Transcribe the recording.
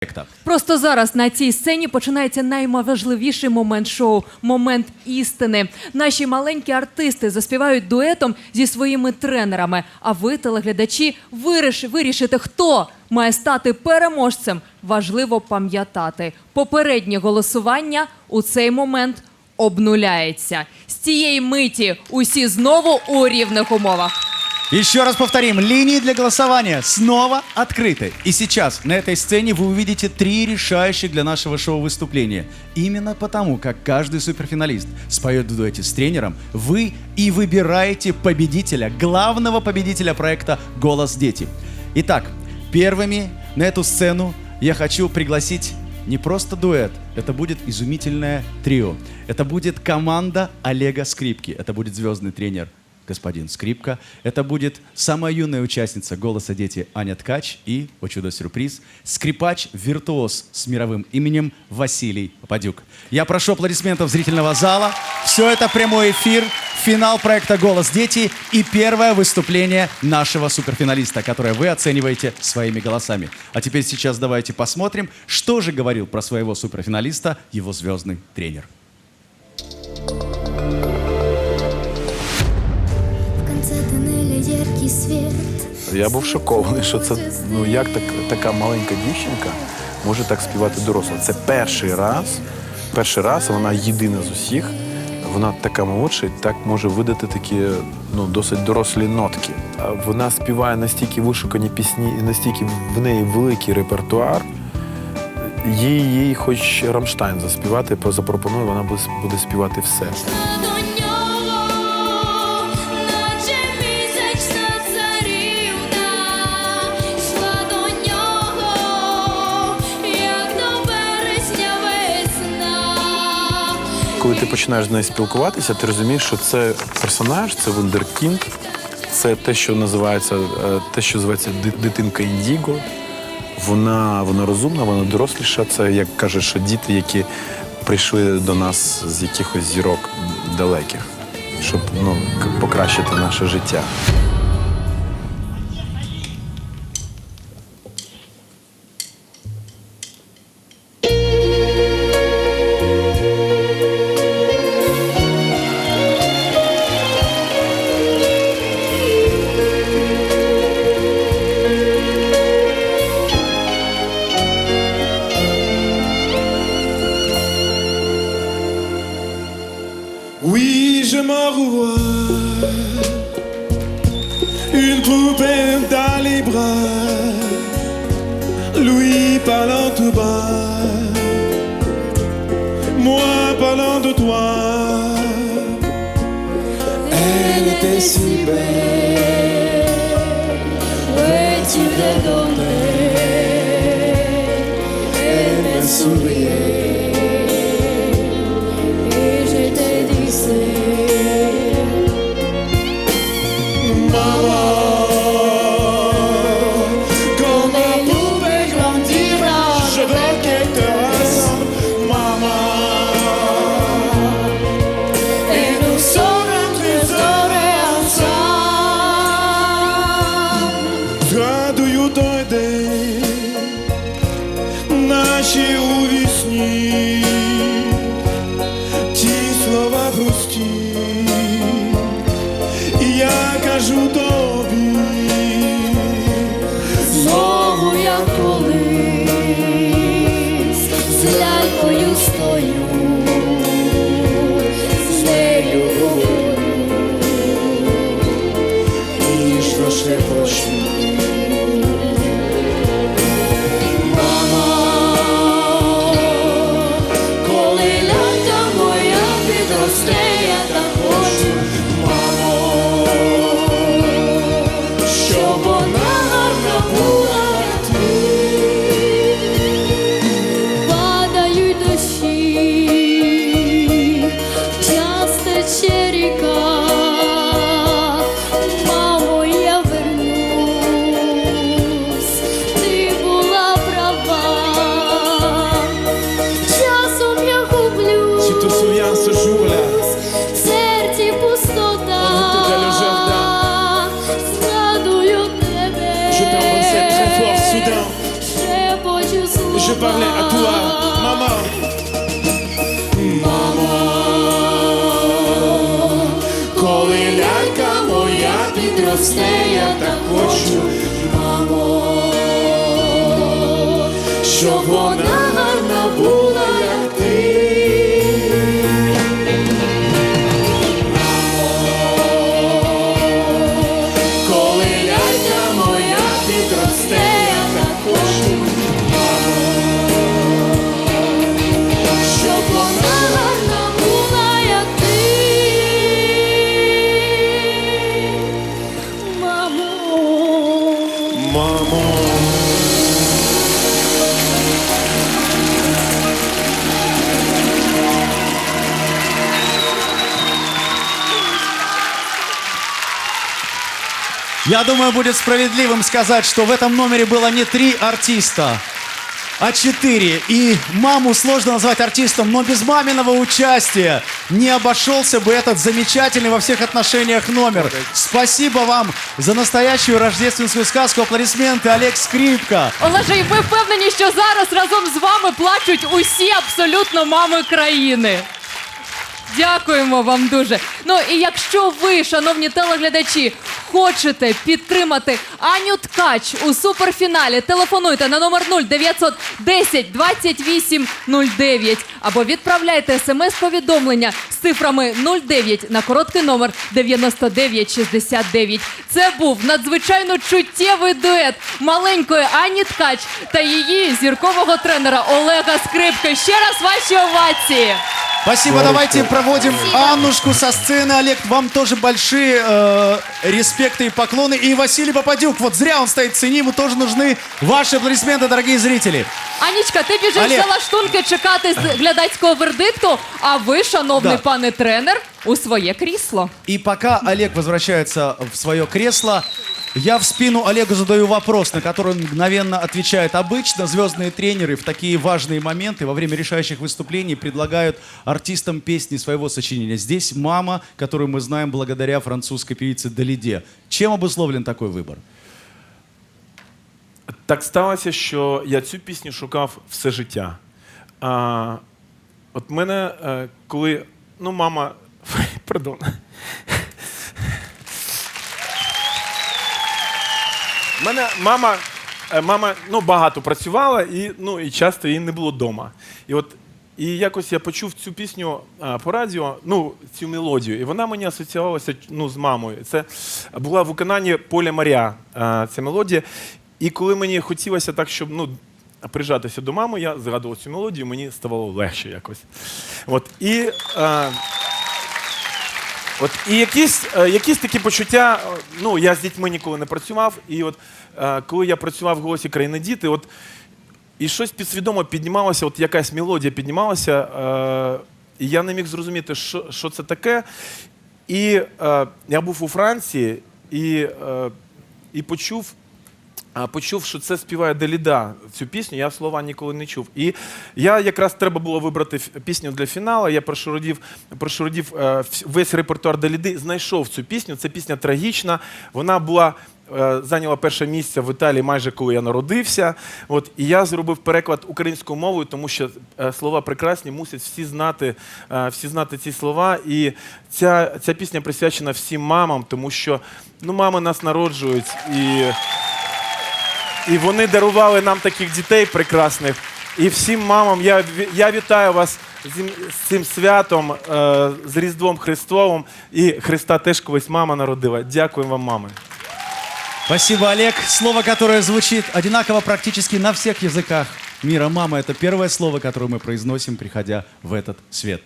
проекта. Просто зараз на цій сцені починається найважливіший момент шоу момент істини. Наші маленькі артисти заспівають дуетом зі своїми тренерами. А ви, телеглядачі, виріш, вирішите, хто має стати переможцем. Важливо пам'ятати, попереднє голосування у цей момент обнуляється. З цієї миті усі знову у рівних умовах. Еще раз повторим, линии для голосования снова открыты. И сейчас на этой сцене вы увидите три решающих для нашего шоу выступления. Именно потому, как каждый суперфиналист споет в дуэте с тренером, вы и выбираете победителя, главного победителя проекта «Голос дети». Итак, первыми на эту сцену я хочу пригласить не просто дуэт, это будет изумительное трио. Это будет команда Олега Скрипки, это будет звездный тренер господин Скрипка. Это будет самая юная участница «Голоса дети» Аня Ткач и, о чудо-сюрприз, скрипач-виртуоз с мировым именем Василий Падюк. Я прошу аплодисментов зрительного зала. Все это прямой эфир, финал проекта «Голос дети» и первое выступление нашего суперфиналиста, которое вы оцениваете своими голосами. А теперь сейчас давайте посмотрим, что же говорил про своего суперфиналиста его звездный тренер. Я був шокований, що це ну як так, така маленька дівчинка може так співати доросла. Це перший раз, перший раз вона єдина з усіх. Вона така молодша і так може видати такі ну, досить дорослі нотки. Вона співає настільки вишукані пісні і настільки в неї великий репертуар. Їй, їй хоч Рамштайн заспівати, запропонує, вона буде співати все. Коли ти починаєш з нею спілкуватися, ти розумієш, що це персонаж, це вундеркінд, це те, що називається, е, те, що називається дитинка Індіго. Вона, вона розумна, вона доросліша. Це як кажуть, що діти, які прийшли до нас з якихось зірок далеких, щоб ну, покращити наше життя. Une poupée dans les bras, Louis parlant tout bas, moi parlant de toi. Elle était si belle, Veux-tu le donner Elle me souriait fort soudain. Je parlais à toi, maman. Мамо, коли лялька моя підросте, я так хочу, мамо, що вона. Я думаю, будет справедливым сказать, что в этом номере было не три артиста, а четыре. И маму сложно назвать артистом, но без маминого участия не обошелся бы этот замечательный во всех отношениях номер. Спасибо вам за настоящую рождественскую сказку. Аплодисменты, Олег Скрипка. Олеже, і ви впевнені, що зараз разом з вами плачуть усі абсолютно мами країни. Дякуємо вам дуже. Ну і якщо ви, шановні телеглядачі, хочете підтримати Аню Ткач у суперфіналі, телефонуйте на номер 0910 28 09 або відправляйте смс-повідомлення з цифрами 09 на короткий номер 9969. Це був надзвичайно чуттєвий дует маленької Ані Ткач та її зіркового тренера Олега Скрипки. Ще раз ваші овації. Спасибо, давайте проводим Аннушку со сцены. Олег, вам тоже большие э, респекты и поклоны. И Василий Попадюк, вот зря он стоит в цене, ему тоже нужны ваши аплодисменты, дорогие зрители. Анічка, ти біжиш Олег. за лаштунки чекати з глядацького вердикту, а ви, шановний Да. пане тренер, у своє крісло. И пока Олег возвращается в свое кресло, я в спину Олегу задаю вопрос, на который он мгновенно отвечает. Обычно звездные тренеры в такие важные моменты во время решающих выступлений предлагают артистам песни своего сочинения. Здесь «Мама», которую мы знаем благодаря французской певице Далиде. Чем обусловлен такой выбор? Так сталося, що я цю пісню шукав все життя. А, от мене, коли. Ну, мама. Пардон. Мене мама, е, мама ну, багато працювала і, ну, і часто її не було вдома. І от і якось я почув цю пісню а, по радіо, ну, цю мелодію, і вона мені асоціювалася ну, з мамою. Це була в виконанні Поля Маря а, ця мелодія. І коли мені хотілося так, щоб ну, прижатися до мами, я згадував цю мелодію, мені ставало легше якось. От, і, а, От і якісь, е, якісь такі почуття. е, Ну я з дітьми ніколи не працював. І от е, коли я працював в голосі країни діти, от і щось підсвідомо піднімалося, от якась мелодія піднімалася, і я не міг зрозуміти, що, що це таке. І я був у Франції і, і почув. Почув, що це співає Деліда цю пісню, я слова ніколи не чув. І я якраз треба було вибрати пісню для фіналу. Я прошуродів, прошуродів е, весь репертуар Деліди, знайшов цю пісню. Це пісня трагічна. Вона була. е, Зайняла перше місце в Італії майже коли я народився. От і я зробив переклад українською мовою, тому що е, слова прекрасні, мусять всі знати, всі знати ці слова. І ця, ця пісня присвячена всім мамам, тому що ну, мами нас народжують і. І вони дарували нам таких дітей прекрасних. І всім мамам я, ві- я вітаю вас з цим- з цим святом, е, з Різдвом Христовим. І Христа теж колись мама народила. Дякую вам, мами. Спасибо, Олег. Слово, которое звучит одинаково практически на всех языках мира. Мама – это первое слово, которое мы произносим, приходя в этот свет.